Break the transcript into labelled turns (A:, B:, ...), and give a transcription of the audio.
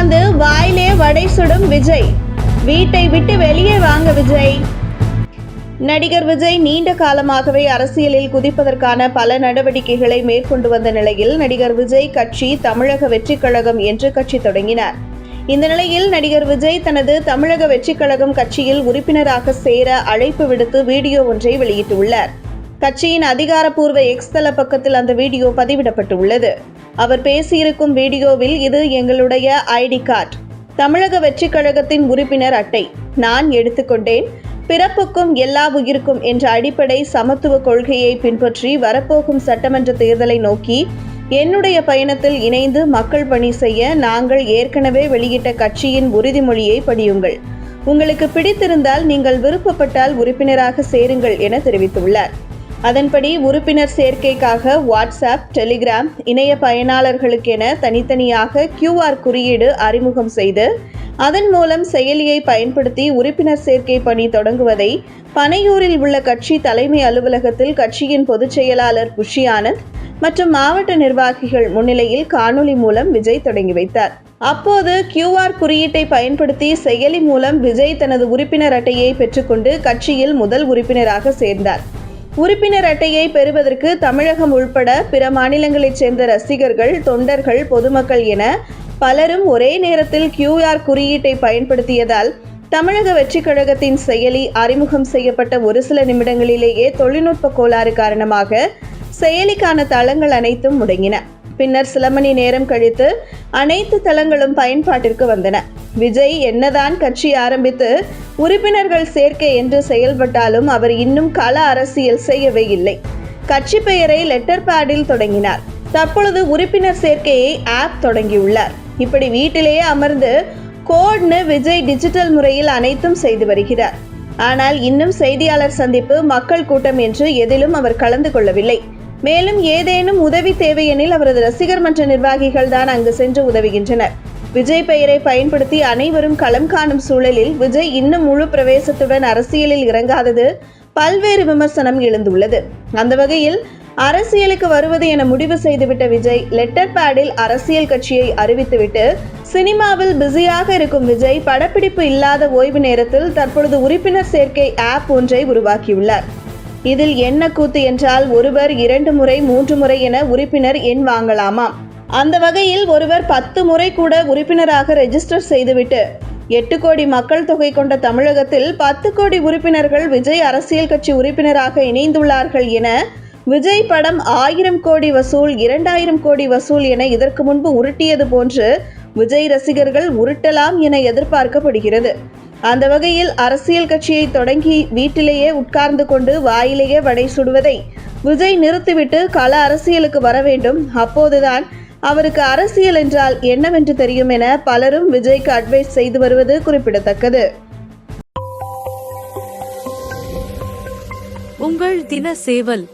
A: உட்கார்ந்து வாயிலே வடை சுடும் விஜய். வீட்டை விட்டு வெளியே வாங்க விஜய். நடிகர் விஜய் நீண்ட காலமாகவே அரசியலில் குதிப்பதற்கான பல நடவடிக்கைகளை மேற்கொண்டு வந்த நிலையில் நடிகர் விஜய் கட்சி தமிழக வெற்றிக் கழகம் என்று கட்சி தொடங்கினார். இந்த நிலையில் நடிகர் விஜய் தனது தமிழக வெற்றிக் கழகம் கட்சியில் உறுப்பினராக சேர அழைப்பு விடுத்து வீடியோ ஒன்றை வெளியிட்டுள்ளார். கட்சியின் அதிகாரப்பூர்வ எக்ஸ் தள பக்கத்தில் அந்த வீடியோ பதிவிடப்பட்டுள்ளது. அவர் பேசியிருக்கும் வீடியோவில் இது எங்களுடைய ஐடி கார்டு. தமிழக வெற்றிக் கழகத்தின் உறுப்பினர் அட்டை. நான் எடுத்துக்கொண்டேன். பிறப்புக்கும் எல்லா உயிருக்கும் என்ற அடிப்படை சமத்துவ கொள்கையை பின்பற்றி வரப்போகும் சட்டமன்ற தேர்தலை நோக்கி என்னுடைய பயணத்தில் இணைந்து மக்கள் பணி செய்ய நாங்கள் ஏற்கனவே வெளியிட்ட கட்சியின் உறுதிமொழியை படியுங்கள். உங்களுக்கு பிடித்திருந்தால் நீங்கள் விருப்பப்பட்டால் உறுப்பினராக சேருங்கள் என தெரிவித்துள்ளார். அதன்படி உறுப்பினர் சேர்க்கைக்காக வாட்ஸ்அப் டெலிகிராம் இணைய பயனாளர்களுக்கென தனித்தனியாக கியூஆர் குறியீடு அறிமுகம் செய்து அதன் மூலம் செயலியை பயன்படுத்தி உறுப்பினர் சேர்க்கை பணி தொடங்குவதை பனையூரில் உள்ள கட்சி தலைமை அலுவலகத்தில் கட்சியின் பொதுச் செயலாளர் புஷி ஆனந்த் மற்றும் மாவட்ட நிர்வாகிகள் முன்னிலையில் காணொலி மூலம் விஜய் தொடங்கி வைத்தார். அப்போது கியூஆர் குறியீட்டை பயன்படுத்தி செயலி மூலம் விஜய் தனது உறுப்பினர் அட்டையை பெற்றுக்கொண்டு கட்சியில் முதல் உறுப்பினராக சேர்ந்தார். உறுப்பினர் அட்டையை பெறுவதற்கு தமிழகம் உள்பட பிற மாநிலங்களைச் சேர்ந்த ரசிகர்கள் தொண்டர்கள் பொதுமக்கள் என பலரும் ஒரே நேரத்தில் கியூஆர் குறியீட்டை பயன்படுத்தியதால் தமிழக வெற்றிக் கழகத்தின் செயலி அறிமுகம் செய்யப்பட்ட ஒரு சில நிமிடங்களிலேயே தொழில்நுட்ப கோளாறு காரணமாக செயலிக்கான தளங்கள் அனைத்தும் முடங்கின. பின்னர் சில மணி நேரம் கழித்து அனைத்து தளங்களும் பயன்பாட்டிற்கு வந்தன. விஜய் என்னதான் கட்சி ஆரம்பித்து உறுப்பினர்கள் சேர்க்கை என்று செயல்பட்டாலும் அவர் இன்னும் கள அரசியல் செய்யவே இல்லை. கட்சி பெயரை லெட்டர் பேடில் தொடங்கினார். தற்பொழுது உறுப்பினர் சேர்க்கையை ஆப் தொடங்கியுள்ளார். இப்படி வீட்டிலேயே அமர்ந்து கோட்னு விஜய் டிஜிட்டல் முறையில் அனைத்தும் செய்து வருகிறார். ஆனால் இன்னும் செய்தியாளர் சந்திப்பு மக்கள் கூட்டம் என்று எதிலும் அவர் கலந்து கொள்ளவில்லை. மேலும் ஏதேனும் உதவி தேவையெனில் அவரது ரசிகர் மன்ற நிர்வாகிகள் தான் அங்கு சென்று உதவுகின்றனர். விஜய் பெயரை பயன்படுத்தி அனைவரும் களம் காணும் சூழலில் விஜய் இன்னும் முழு பிரவேசத்துடன் அரசியலில் இறங்காதது பல்வேறு விமர்சனம் எழுந்துள்ளது. அந்த வகையில் அரசியலுக்கு வருவது என முடிவு செய்துவிட்ட விஜய் லெட்டர் பேடில் அரசியல் கட்சியை அறிவித்துவிட்டு சினிமாவில் பிஸியாக இருக்கும் விஜய் படப்பிடிப்பு இல்லாத ஓய்வு நேரத்தில் தற்பொழுது உறுப்பினர் சேர்க்கை ஆப் ஒன்றை உருவாக்கியுள்ளார். இதில் என்ன கூத்து என்றால் ஒருவர் இரண்டு முறை மூன்று முறை என உறுப்பினர் எண் வாங்கலாமாம். அந்த வகையில் ஒருவர் பத்து முறை கூட உறுப்பினராக ரெஜிஸ்டர் செய்துவிட்டு எட்டு கோடி மக்கள் தொகை கொண்ட தமிழகத்தில் பத்து கோடி உறுப்பினர்கள் விஜய் அரசியல் கட்சி உறுப்பினராக இணைந்துள்ளார்கள் என விஜய் படம் ஆயிரம் கோடி வசூல் இரண்டாயிரம் கோடி வசூல் என இதற்கு முன்பு உருட்டியது போன்று விஜய் ரசிகர்கள் உருட்டலாம் என எதிர்பார்க்கப்படுகிறது. அந்த வகையில் அரசியல் கட்சியை தொடங்கி வீட்டிலேயே உட்கார்ந்து கொண்டு வாயிலேயே வடை சுடுவதை விஜய் நிறுத்திவிட்டு கள அரசியலுக்கு வர வேண்டும். அப்போதுதான் அவருக்கு அரசியல் என்றால் என்னவென்று தெரியும் என பலரும் விஜய்க்கு அட்வைஸ் செய்து வருவது குறிப்பிடத்தக்கது.
B: உங்கள் தின சேவல்